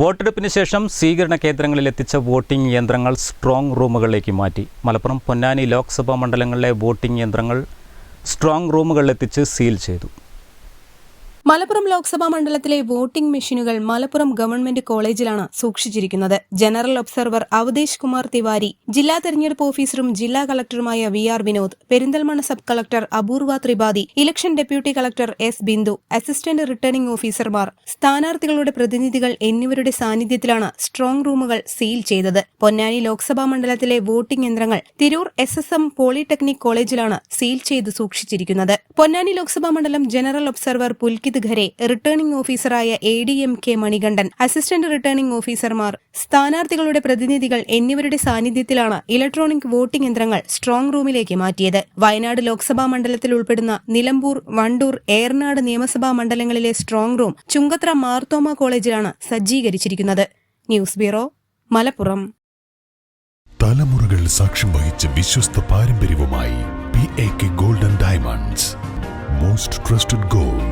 വോട്ടെടുപ്പിന് ശേഷം സ്വീകരണ കേന്ദ്രങ്ങളിൽ എത്തിച്ച വോട്ടിംഗ് യന്ത്രങ്ങൾ സ്ട്രോങ് റൂമുകളിലേക്ക് മാറ്റി. മലപ്പുറം പൊന്നാനി ലോക്സഭാ മണ്ഡലങ്ങളിലെ വോട്ടിംഗ് യന്ത്രങ്ങൾ സ്ട്രോങ് റൂമുകളിലെത്തിച്ച് സീൽ ചെയ്തു. മലപ്പുറം ലോക്സഭാ മണ്ഡലത്തിലെ വോട്ടിംഗ് മെഷീനുകൾ മലപ്പുറം ഗവൺമെന്റ് കോളേജിലാണ് സൂക്ഷിച്ചിരിക്കുന്നത്. ജനറൽ ഒബ്സർവർ അവതേഷ് കുമാർ തിവാരി ജില്ലാ തെരഞ്ഞെടുപ്പ് ഓഫീസറും ജില്ലാ കളക്ടറുമായ V R Vinod Perinthalmanna sub collector Apoorva Tripathi election deputy collector S Bindu assistant returning ഓഫീസർമാർ സ്ഥാനാർത്ഥികളുടെ പ്രതിനിധികൾ എന്നിവരുടെ സാന്നിധ്യത്തിലാണ് സ്ട്രോങ് റൂമുകൾ സീൽ ചെയ്തത്. പൊന്നാനി ലോക്സഭാ മണ്ഡലത്തിലെ വോട്ടിംഗ് യന്ത്രങ്ങൾ Tirur S S M polytechnic കോളേജിലാണ് സീൽ ചെയ്ത് സൂക്ഷിച്ചിരിക്കുന്നത്. പൊന്നാനി ലോക്സഭാ മണ്ഡലം general observer Pulkit Khare returning ഓഫീസറായ A D M K Manikandan assistant returning ഓഫീസർമാർ സ്ഥാനാർത്ഥികളുടെ പ്രതിനിധികൾ എന്നിവരുടെ സാന്നിധ്യത്തിലാണ് ഇലക്ട്രോണിക് വോട്ടിംഗ് യന്ത്രങ്ങൾ സ്ട്രോങ് റൂമിലേക്ക് മാറ്റിയത്. വയനാട് ലോക്സഭാ മണ്ഡലത്തിൽ ഉൾപ്പെടുന്ന നിലമ്പൂർ വണ്ടൂർ ഏറനാട് നിയമസഭാ മണ്ഡലങ്ങളിലെ സ്ട്രോങ് റൂം ചുങ്കത്ര മാർത്തോമ കോളേജിലാണ് സജ്ജീകരിച്ചിരിക്കുന്നത്. News bureau Malappuram. തലമുറകൾ സാക്ഷ്യം വഹിച്ച വിശ്വസ്ത പാരമ്പര്യവുമായി P A K golden diamonds most trusted gold